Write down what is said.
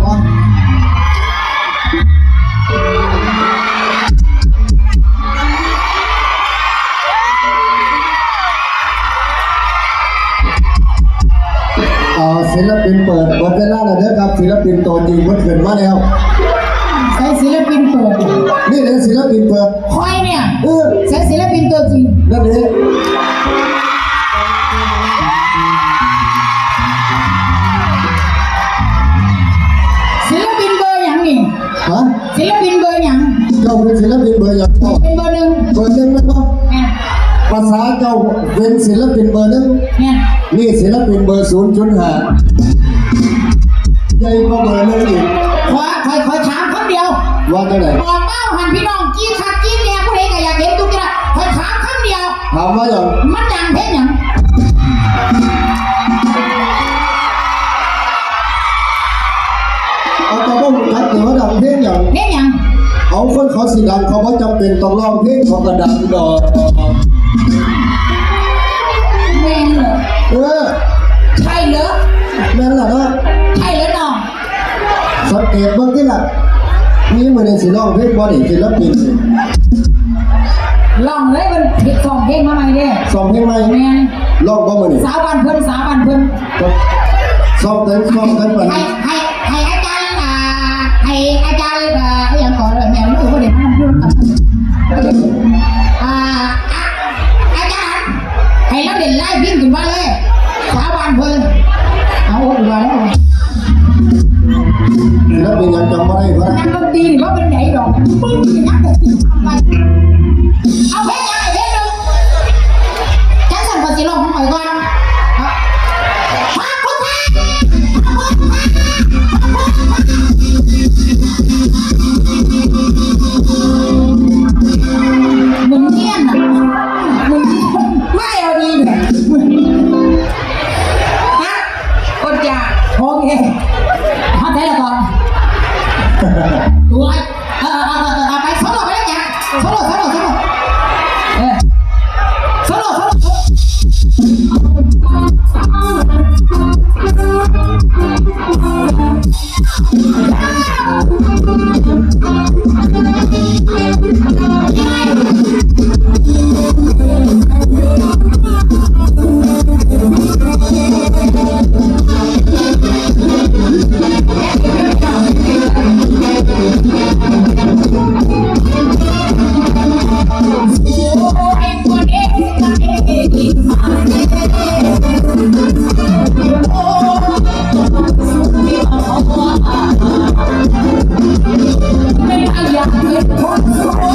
好吗？ อย่างพ่อเป็นเบอร์หนึ่งเบอร์หนึ่งไหมพ่อภาษาเจ้าเป็นศิลปินเบอร์หนึ่งนี่ศิลปินเบอร์ศูนย์จุดห้าใหญ่กว่าเบอร์หนึ่งอีกขอคอยคอถามคำเดียว ว่าจังไหนบอกเป้าหันพี่น้องกี้คักกี้แกผู้ใดก็อยากเห็นตุ๊กตาคอถามคำเดียวถามว่าอย่างมันดังเพลงยัง คนเขาสิดังเขาว่าจำเป็นต้องร้องเพลงเขาก็ดังดอกแมนเหรอเออใช่เหรอแม่นล่ะเนาะใช่เหรอน้องสังเกตเบิ่งที่ล่ะนี่มันในสิร้องเพลงบ่นี่ศิลปินลองเลยมันผิดสองเพลงมาใหม่เด้สองเพลงใหม่แมนร้องบ่มื้อนี่สาวบันเพิ่นสาวบันเพิ่นซ้อมเต้นซ้อมเต้นไปให้ให้ให้อาจารย์อ่าให้ bem-vindo, Oh,